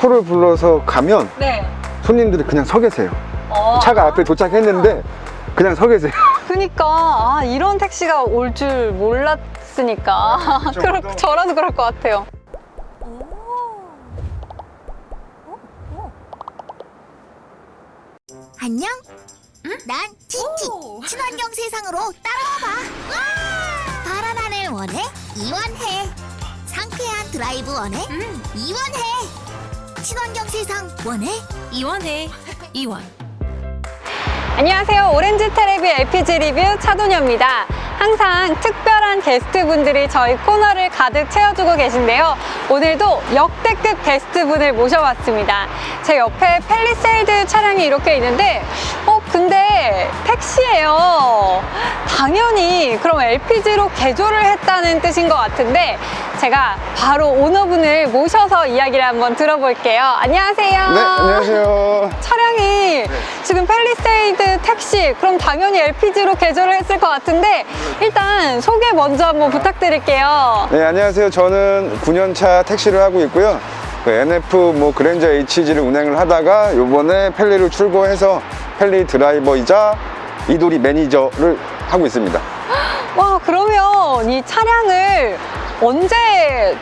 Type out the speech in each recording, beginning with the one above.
코를 불러서 가면 네. 손님들이 그냥 서 계세요. 어. 차가 앞에 도착했는데 그냥 서 계세요. 그니까 아, 이런 택시가 올 줄 몰랐으니까 그쵸, 그럴, 그쵸. 저라도 그럴 것 같아요. 안녕? 난 티티. 친환경 세상으로 따라와봐. 파란 하늘 원해 이원해. 상쾌한 드라이브 원해 이원해. 친환경 세상 원해 이원해 이원 안녕하세요. 오렌지 테레비 LPG 리뷰 차도녀입니다. 항상 특별한 게스트분들이 저희 코너를 가득 채워주고 계신데요. 오늘도 역대급 게스트분을 모셔봤습니다. 제 옆에 펠리세이드 차량이 이렇게 있는데, 어, 근데 택시예요. 당연히 그럼 LPG로 개조를 했다는 뜻인 것 같은데, 제가 바로 오너분을 모셔서 이야기를 한번 들어볼게요. 안녕하세요. 네, 안녕하세요. 차량이 지금 펠리세이드 택시 그럼 당연히 LPG로 개조를 했을 것 같은데 일단 소개 먼저 한번 부탁드릴게요. 네, 안녕하세요. 저는 9년차 택시를 하고 있고요. 그 NF 뭐 그랜저 HG를 운행을 하다가 요번에 펠리를 출고해서 펠리 드라이버이자 이도리 매니저를 하고 있습니다. 와 그러면 이 차량을 언제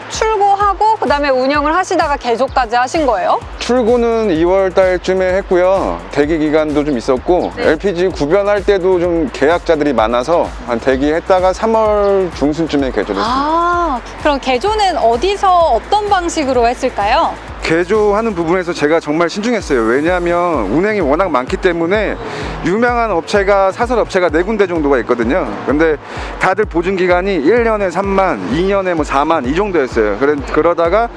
출고하고 그 다음에 운영을 하시다가 개조까지 하신 거예요? 출고는 2월 달쯤에 했고요. 대기 기간도 좀 있었고 네. LPG 구변할 때도 좀 계약자들이 많아서 한 대기했다가 3월 중순쯤에 개조를 했습니다. 아 그럼 개조는 어디서 어떤 방식으로 했을까요? 개조하는 부분에서 제가 정말 신중했어요. 왜냐하면 운행이 워낙 많기 때문에 유명한 업체가 사설 업체가 네 군데 정도가 있거든요. 근데 다들 보증 기간이 1년에 3만, 2년에 뭐 4만 이 정도였어요. 그래, 그러다가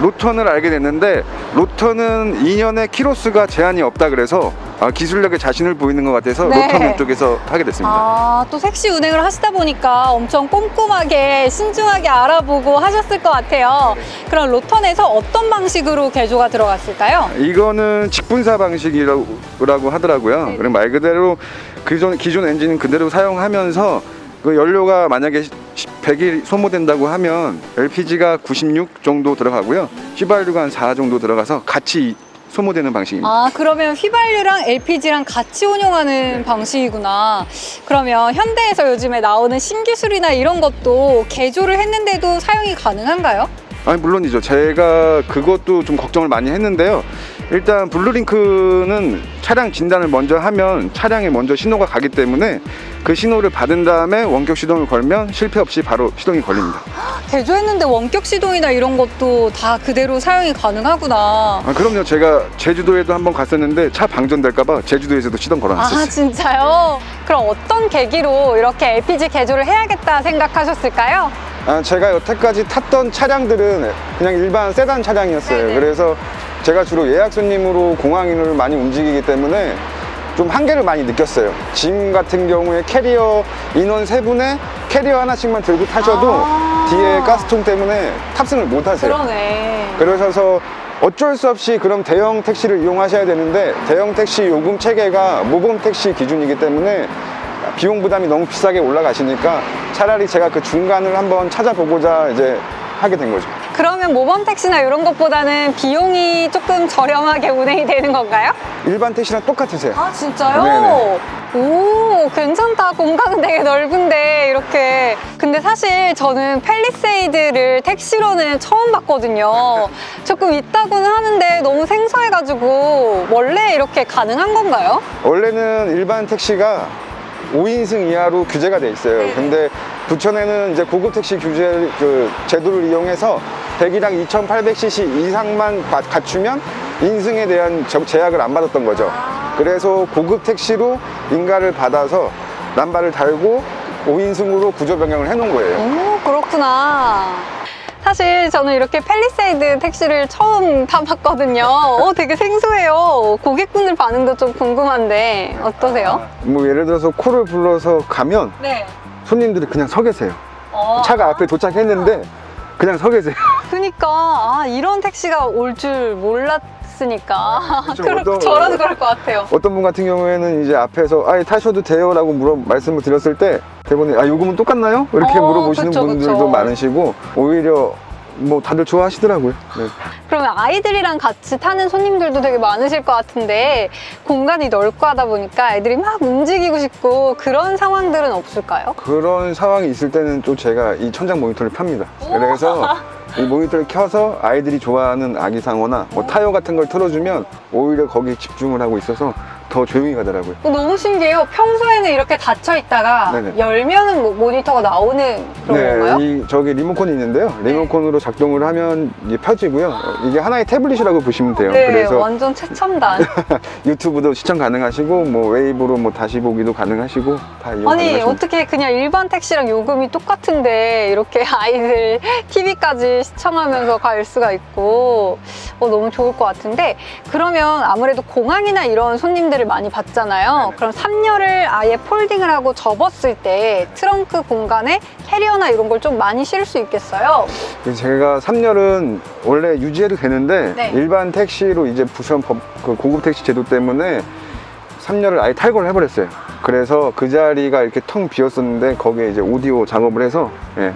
로턴을 알게 됐는데 로턴은 2년에 키로수가 제한이 없다 그래서 아, 기술력에 자신을 보이는 것 같아서 네. 로턴 쪽에서 하게 됐습니다. 아, 또 택시 운행을 하시다 보니까 엄청 꼼꼼하게 신중하게 알아보고 하셨을 것 같아요. 그럼 로턴에서 어떤 방식으로 개조가 들어갔을까요? 이거는 직분사 방식이라고 라고 하더라고요. 네. 그럼 말 그대로 기존, 기존 엔진은 그대로 사용하면서 그 연료가 만약에 100이 소모된다고 하면 LPG가 96 정도 들어가고요. 휘발유가 한 4 정도 들어가서 같이 소모되는 방식입니다. 아, 그러면 휘발유랑 LPG랑 같이 운영하는 방식이구나. 그러면 현대에서 요즘에 나오는 신기술이나 이런 것도 개조를 했는데도 사용이 가능한가요? 아니 물론이죠. 제가 그것도 좀 걱정을 많이 했는데요. 일단 블루링크는 차량 진단을 먼저 하면 차량에 먼저 신호가 가기 때문에 그 신호를 받은 다음에 원격 시동을 걸면 실패 없이 바로 시동이 걸립니다. 개조했는데 원격 시동이나 이런 것도 다 그대로 사용이 가능하구나. 아, 그럼요. 제가 제주도에도 한번 갔었는데 차 방전될까봐 제주도에서도 시동 아, 걸어놨었어요. 진짜요? 그럼 어떤 계기로 이렇게 LPG 개조를 해야겠다 생각하셨을까요? 아, 제가 여태까지 탔던 차량들은 그냥 일반 세단 차량이었어요. 네네. 그래서 제가 주로 예약 손님으로 공항인을 많이 움직이기 때문에 좀 한계를 많이 느꼈어요. 짐 같은 경우에 캐리어 인원 세 분에 캐리어 하나씩만 들고 타셔도 아. 뒤에 가스통 때문에 탑승을 못 하세요. 그러네. 그러셔서 어쩔 수 없이 그럼 대형 택시를 이용하셔야 되는데 대형 택시 요금 체계가 모범 택시 기준이기 때문에 비용 부담이 너무 비싸게 올라가시니까 차라리 제가 그 중간을 한번 찾아보고자 이제 하게 된 거죠. 그러면 모범 택시나 이런 것보다는 비용이 조금 저렴하게 운행이 되는 건가요? 일반 택시랑 똑같으세요. 아, 진짜요? 네네. 오, 괜찮다. 공간은 되게 넓은데, 이렇게. 근데 사실 저는 펠리세이드를 택시로는 처음 봤거든요. 조금 있다고는 하는데 너무 생소해가지고, 원래 이렇게 가능한 건가요? 원래는 일반 택시가 5인승 이하로 규제가 돼 있어요. 네네. 근데 부천에는 이제 고급 택시 규제 그 제도를 이용해서 대기량 2,800cc 이상만 가- 갖추면 인승에 대한 저- 제약을 안 받았던 거죠. 그래서 고급 택시로 인가를 받아서 남발을 달고 5인승으로 구조 변경을 해놓은 거예요. 오, 그렇구나. 사실 저는 이렇게 펠리세이드 택시를 처음 타봤거든요. 어, 되게 생소해요. 고객분들 반응도 좀 궁금한데, 어떠세요? 뭐 예를 들어서 코를 불러서 가면 네. 손님들이 그냥 서 계세요. 어, 차가 앞에 도착했는데 그냥 서 계세요. 그니까, 아, 이런 택시가 올 줄 몰랐으니까. 그쵸, 그럴- 어떤- 저라도 그럴 것 같아요. 어떤 분 같은 경우에는 이제 앞에서 아 타셔도 돼요라고 물어 말씀을 드렸을 때 대본에 아 요금은 똑같나요? 이렇게 어, 물어보시는 그쵸, 분들도 그쵸. 많으시고 오히려 뭐 다들 좋아하시더라고요. 네. 그러면 아이들이랑 같이 타는 손님들도 되게 많으실 것 같은데 공간이 넓고 하다 보니까 애들이 막 움직이고 싶고 그런 상황들은 없을까요? 그런 상황이 있을 때는 또 제가 이 천장 모니터를 팝니다. 그래서 이 모니터를 켜서 아이들이 좋아하는 아기상어나 뭐 타요 같은 걸 틀어주면 오히려 거기에 집중을 하고 있어서 더 조용히 가더라고요. 어, 너무 신기해요. 평소에는 이렇게 닫혀 있다가 네네. 열면은 뭐 모니터가 나오는 그런 건가요? 이 저기 리모컨이 있는데요. 리모컨으로 작동을 하면 이게 펴지고요. 이게 하나의 태블릿이라고 보시면 돼요. 네, 그래서 완전 최첨단. 유튜브도 시청 가능하시고 뭐 웨이브로 뭐 다시 보기도 가능하시고 다 이용 아니. 어떻게 그냥 일반 택시랑 요금이 똑같은데 이렇게 아이들 TV까지 시청하면서 갈 수가 있고 어, 너무 좋을 것 같은데 그러면 아무래도 공항이나 이런 손님들 을 많이 받잖아요. 그럼 3열을 아예 폴딩을 하고 접었을 때 트렁크 공간에 캐리어나 이런 걸 좀 많이 실을 수 있겠어요. 제가 3열은 원래 유지해도 되는데 네. 일반 택시로 이제 부산 법, 그 고급 택시 제도 때문에 3열을 아예 탈거를 해버렸어요. 그래서 그 자리가 이렇게 텅 비었었는데 거기에 이제 오디오 작업을 해서 예,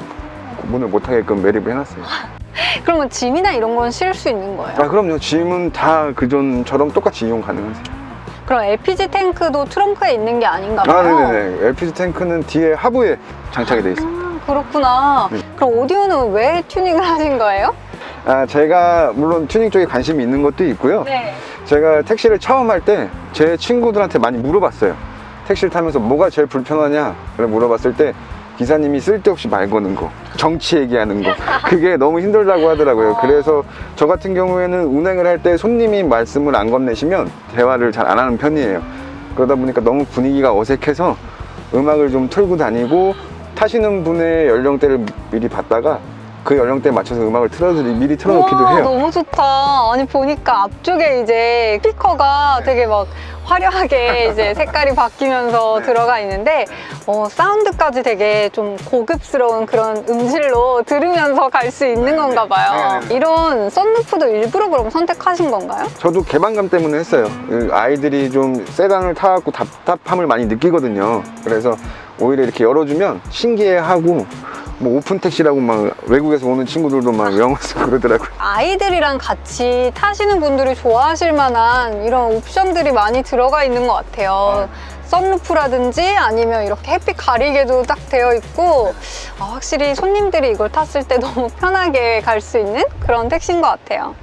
문을 못 하게끔 매립을 해놨어요. 그러면 짐이나 이런 건 실을 수 있는 거예요. 아 그럼요. 짐은 다 그전처럼 똑같이 이용 가능하세요. 그럼 LPG 탱크도 트렁크에 있는 게 아닌가 아 봐요. 네네네. LPG 탱크는 뒤에 하부에 장착이 돼 있어요. 아, 그렇구나. 네. 그럼 오디오는 왜 튜닝을 하신 거예요? 아 제가 물론 튜닝 쪽에 관심이 있는 것도 있고요. 네. 제가 택시를 처음 할 때 제 친구들한테 많이 물어봤어요. 택시를 타면서 뭐가 제일 불편하냐? 그래 물어봤을 때 기사님이 쓸데없이 말 거는 거, 정치 얘기하는 거, 그게 너무 힘들다고 하더라고요. 그래서 저 같은 경우에는 운행을 할 때 손님이 말씀을 안 건네시면 대화를 잘 안 하는 편이에요. 그러다 보니까 너무 분위기가 어색해서 음악을 좀 틀고 다니고 타시는 분의 연령대를 미리 봤다가 그 연령대에 맞춰서 음악을 틀어드리 미리 틀어놓기도 우와, 해요. 너무 좋다. 아니 보니까 앞쪽에 이제 스피커가 되게 막 화려하게 이제 색깔이 바뀌면서 네. 들어가 있는데 어, 사운드까지 되게 좀 고급스러운 그런 음질로 들으면서 갈 수 있는 건가 봐요. 네, 네. 이런 썬루프도 일부러 그럼 선택하신 건가요? 저도 개방감 때문에 했어요. 그 아이들이 좀 세단을 타갖고 답답함을 많이 느끼거든요. 그래서 오히려 이렇게 열어주면 신기해하고 뭐 오픈 택시라고 막 외국에서 오는 친구들도 막 영어 쓰고 그러더라고요. 아이들이랑 같이 타시는 분들이 좋아하실 만한 이런 옵션들이 많이 들어가 있는 것 같아요. 썬루프라든지 아니면 이렇게 햇빛 가리개도 딱 되어 있고 아, 확실히 손님들이 이걸 탔을 때 너무 편하게 갈 수 있는 그런 택시인 것 같아요.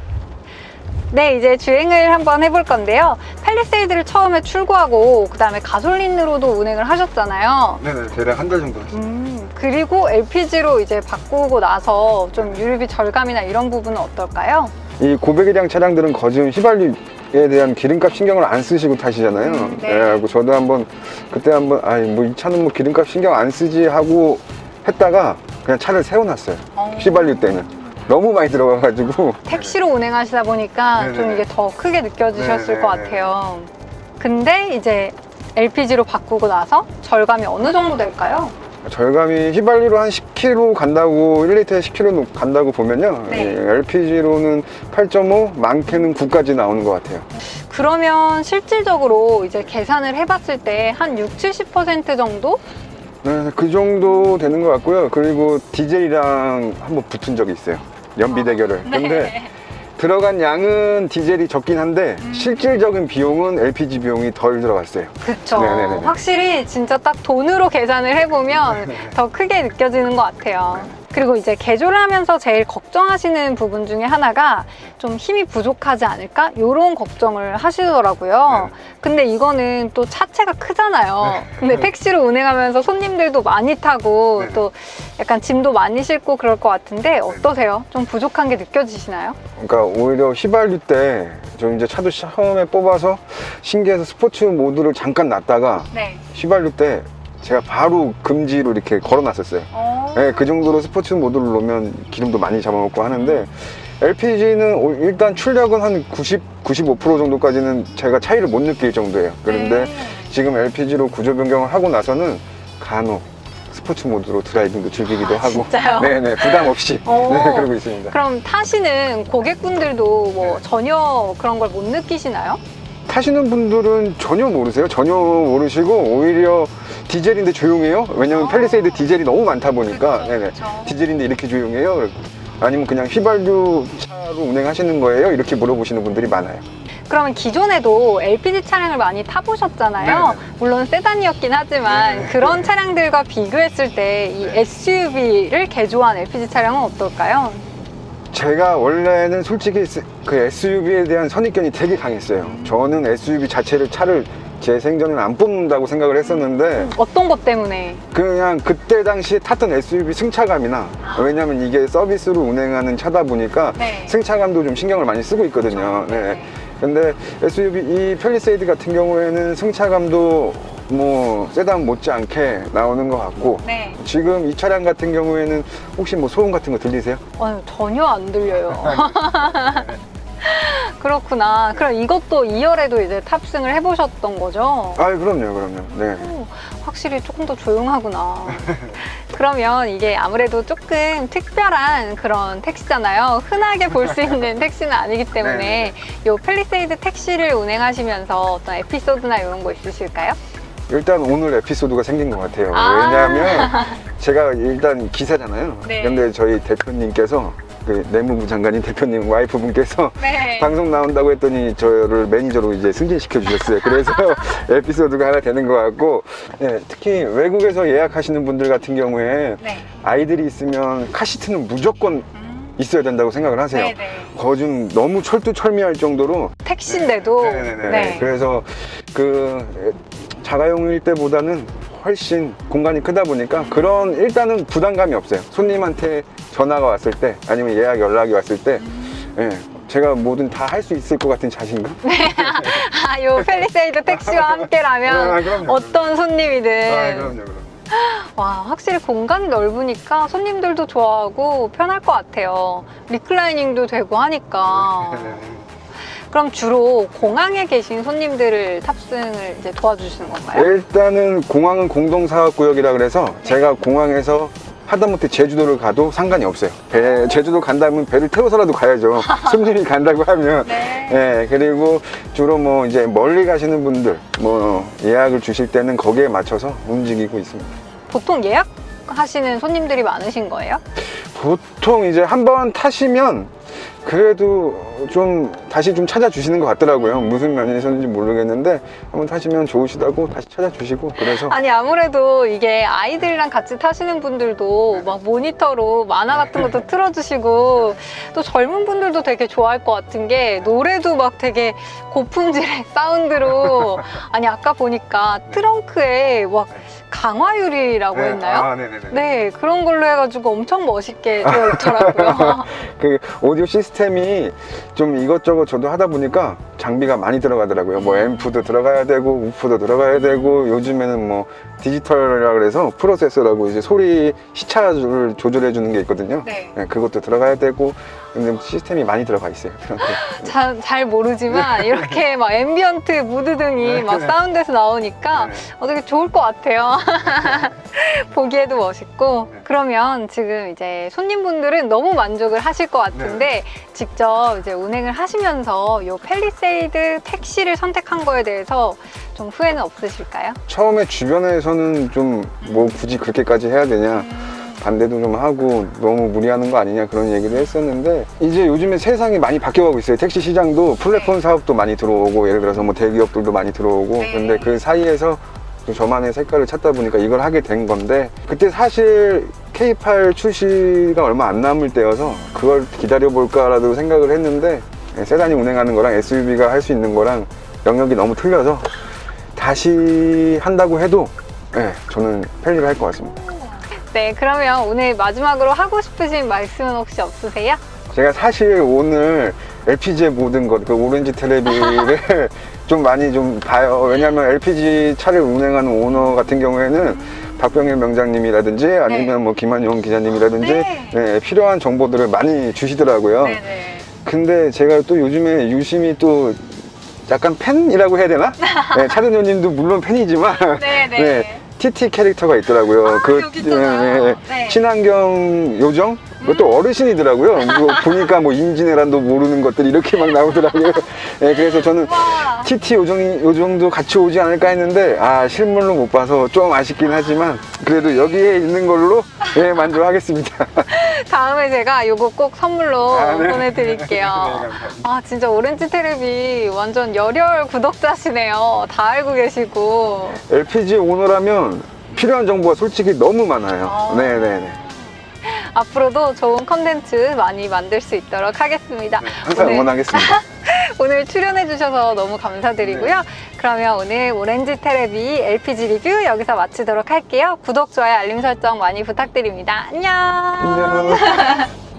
네, 이제 주행을 한번 해볼 건데요. 팰리세이드를 처음에 출고하고 그 다음에 가솔린으로도 운행을 하셨잖아요. 네네, 대략 한 달 정도 했어요. 음, 그리고 LPG로 이제 바꾸고 나서 좀 유류비 절감이나 이런 부분은 어떨까요? 이 고배기량 차량들은 거진 휘발유에 대한 기름값 신경을 안 쓰시고 타시잖아요. 음, 네. 그래갖고 저도 한번 그때 한번 아이 뭐 이 차는 뭐 기름값 신경 안 쓰지 하고 했다가 그냥 차를 세워놨어요. 어. 휘발유 때는 너무 많이 들어가가지고 택시로 운행하시다 보니까 좀 네네네. 이게 더 크게 느껴지셨을 네네네. 것 같아요. 근데 이제 LPG로 바꾸고 나서 절감이 어느 정도 될까요? 절감이 휘발유로 한 10km 간다고 1리터에 10km 간다고 보면요 네. LPG로는 8.5 많게는 9까지 나오는 것 같아요 그러면 실질적으로 이제 계산을 해봤을 때 한 6, 70% 정도? 네, 그 정도 되는 것 같고요 그리고 디젤이랑 한번 붙은 적이 있어요 연비 대결을 네. 근데 들어간 양은 디젤이 적긴 한데 음. 실질적인 비용은 LPG 비용이 덜 들어갔어요 그쵸. 네네네네. 확실히 진짜 딱 돈으로 계산을 해보면 더 크게 느껴지는 것 같아요. 그리고 이제 개조를 하면서 제일 걱정하시는 부분 중에 하나가 좀 힘이 부족하지 않을까? 이런 걱정을 하시더라고요. 네. 근데 이거는 또 차체가 크잖아요. 근데 택시로 운행하면서 손님들도 많이 타고 네. 또 약간 짐도 많이 싣고 그럴 것 같은데 어떠세요? 좀 부족한 게 느껴지시나요? 그러니까 오히려 휘발유 때저 이제 차도 처음에 뽑아서 신기해서 스포츠 모드를 잠깐 놨다가 네. 휘발유 때 제가 바로 금지로 이렇게 걸어놨었어요. 어... 네, 그 정도로 스포츠 모드를 놓으면 기름도 많이 잡아먹고 하는데 LPG는 일단 출력은 한 90, 95% 정도까지는 제가 차이를 못 느낄 정도예요. 그런데 네. 지금 LPG로 구조 변경을 하고 나서는 간혹 스포츠 모드로 드라이빙도 즐기기도 하고 아, 진짜요? 네네 부담 없이 오. 네, 그러고 있습니다. 그럼 타시는 고객분들도 뭐 네. 전혀 그런 걸 못 느끼시나요? 타시는 분들은 전혀 모르세요. 전혀 모르시고 오히려 디젤인데 조용해요. 왜냐면 아. 펠리세이드 디젤이 너무 많다 보니까 그쵸, 네네. 그쵸. 디젤인데 이렇게 조용해요. 아니면 그냥 휘발유 차로 운행하시는 거예요? 이렇게 물어보시는 분들이 많아요. 그러면 기존에도 LPG 차량을 많이 타보셨잖아요. 네네. 물론 세단이었긴 하지만 네네. 그런 차량들과 비교했을 때이 네. SUV를 개조한 LPG 차량은 어떨까요? 제가 원래는 솔직히 스- 그 SUV에 대한 선입견이 되게 강했어요. 저는 SUV 자체를 차를 제 생전에는 안 뽑는다고 생각을 했었는데 어떤 것 때문에? 그냥 그때 당시에 탔던 SUV 승차감이나 왜냐면 이게 서비스로 운행하는 차다 보니까 네. 승차감도 좀 신경을 많이 쓰고 있거든요. 네. 근데 SUV 이 펠리세이드 같은 경우에는 승차감도 뭐 세단 못지않게 나오는 것 같고 네. 지금 이 차량 같은 경우에는 혹시 뭐 소음 같은 거 들리세요? 아유, 전혀 안 들려요. 그렇구나. 그럼 이것도 2열에도 이제 탑승을 해보셨던 거죠? 아 그럼요 그럼요 네. 오, 확실히 조금 더 조용하구나. 그러면 이게 아무래도 조금 특별한 그런 택시잖아요. 흔하게 볼 수 있는 택시는 아니기 때문에 네, 요 펠리세이드 택시를 운행하시면서 어떤 에피소드나 이런 거 있으실까요? 일단 오늘 에피소드가 생긴 것 같아요. 아. 왜냐하면 제가 일단 기사잖아요. 네. 근데 저희 대표님께서 그 내무부 장관인 대표님 와이프분께서 네. 방송 나온다고 했더니 저를 매니저로 이제 승진시켜 주셨어요. 그래서 에피소드가 하나 되는 것 같고, 네, 특히 외국에서 예약하시는 분들 같은 경우에 네. 아이들이 있으면 카시트는 무조건 있어야 된다고 생각을 하세요. 네네. 거좀 너무 철두철미할 정도로 택시인데도 네네네. 네. 그래서 그 자가용일 때보다는 훨씬 공간이 크다 보니까 그런 일단은 부담감이 없어요. 손님한테 전화가 왔을 때 아니면 예약 연락이 왔을 때 예, 제가 뭐든 다 할 수 있을 것 같은 자신감? 아, 요 펠리세이드 택시와 함께라면 아, 그럼요. 어떤 손님이든 아, 그럼요, 그럼요. 와, 확실히 공간이 넓으니까 손님들도 좋아하고 편할 것 같아요. 리클라이닝도 되고 하니까. 그럼 주로 공항에 계신 손님들을 탑승을 이제 도와주시는 건가요? 일단은 공항은 공동사업구역이라 그래서 제가 공항에서 하다못해 제주도를 가도 상관이 없어요. 배, 제주도 간다면 배를 태워서라도 가야죠. 손님이 간다고 하면. 네. 예, 그리고 주로 뭐 이제 멀리 가시는 분들 뭐 예약을 주실 때는 거기에 맞춰서 움직이고 있습니다. 보통 예약하시는 손님들이 많으신 거예요? 보통 이제 한 번 타시면 그래도 좀 다시 좀 찾아주시는 것 같더라고요. 무슨 면에서인지 모르겠는데 한번 타시면 좋으시다고 다시 찾아주시고 그래서 아니 아무래도 이게 아이들이랑 같이 타시는 분들도 막 모니터로 만화 같은 것도 틀어주시고 또 젊은 분들도 되게 좋아할 것 같은 게 노래도 막 되게 고품질의 사운드로 아니 아까 보니까 트렁크에 막 강화유리라고 네, 했나요? 아, 네네네. 네 그런 걸로 해가지고 엄청 멋있게 되어 있더라고요. 그 오디오 시스템이 좀 이것저것 저도 하다 보니까 장비가 많이 들어가더라고요. 뭐 앰프도 들어가야 되고 우프도 들어가야 되고 요즘에는 뭐 디지털이라 그래서 프로세서라고 이제 소리 시차를 조절해 주는 게 있거든요. 네. 네, 그것도 들어가야 되고 근데 시스템이 많이 들어가 있어요. 자- 잘 모르지만 이렇게 막 앰비언트 무드 등이 막 사운드에서 나오니까 네. 어, 되게 좋을 것 같아요. 보기에도 멋있고. 네. 그러면 지금 이제 손님분들은 너무 만족을 하실 것 같은데 네. 직접 이제 운행을 하시면서 이 펠리세 이드 택시를 선택한 거에 대해서 좀 후회는 없으실까요? 처음에 주변에서는 좀 뭐 굳이 그렇게까지 해야 되냐 반대도 좀 하고 너무 무리하는 거 아니냐 그런 얘기를 했었는데 이제 요즘에 세상이 많이 바뀌어가고 있어요 택시 시장도 플랫폼 사업도 많이 들어오고 예를 들어서 뭐 대기업들도 많이 들어오고 네. 근데 그 사이에서 또 저만의 색깔을 찾다 보니까 이걸 하게 된 건데 그때 사실 K8 출시가 얼마 안 남을 때여서 그걸 기다려볼까라도 생각을 했는데 예, 세단이 운행하는 거랑 SUV가 할 수 있는 거랑 영역이 너무 틀려서 다시 한다고 해도 예, 저는 펠리를 할 것 같습니다. 네, 그러면 오늘 마지막으로 하고 싶으신 말씀은 혹시 없으세요? 제가 사실 오늘 LPG의 모든 것, 그 오렌지 테레비를 좀 많이 좀 봐요. 왜냐면 LPG 차를 운행하는 오너 같은 경우에는 박병일 명장님이라든지 아니면 뭐 김한용 기자님이라든지 네. 네, 필요한 정보들을 많이 주시더라고요. 네 네. 근데 제가 또 요즘에 유심히 또 약간 팬이라고 해야 되나? 네, 차든현님도 물론 팬이지만 네네. TT 캐릭터가 있더라고요. 아, 여기 있잖아요. 네. 친환경 요정 그것도 어르신이더라고요. 뭐 보니까 뭐 임진왜란도 모르는 것들이 이렇게 막 나오더라고요. 예, 그래서 저는 와. TT 요 정도, 요 정도 같이 오지 않을까 했는데 아 실물로 못 봐서 좀 아쉽긴 하지만 그래도 여기에 있는 걸로 예, 만족하겠습니다. 다음에 제가 요거 꼭 선물로 아, 네. 보내드릴게요. 네. 아, 진짜 오렌지 테레비 완전 열혈 구독자시네요. 다 알고 계시고. LPG 오너라면 필요한 정보가 솔직히 너무 많아요. 아. 네네네. 앞으로도 좋은 컨텐츠 많이 만들 수 있도록 하겠습니다. 항상 오늘- 응원하겠습니다. 오늘 출연해 주셔서 너무 감사드리고요. 그러면 오늘 오렌지 테레비 LPG 리뷰 여기서 마치도록 할게요. 구독, 좋아요, 알림 설정 많이 부탁드립니다. 안녕. 안녕.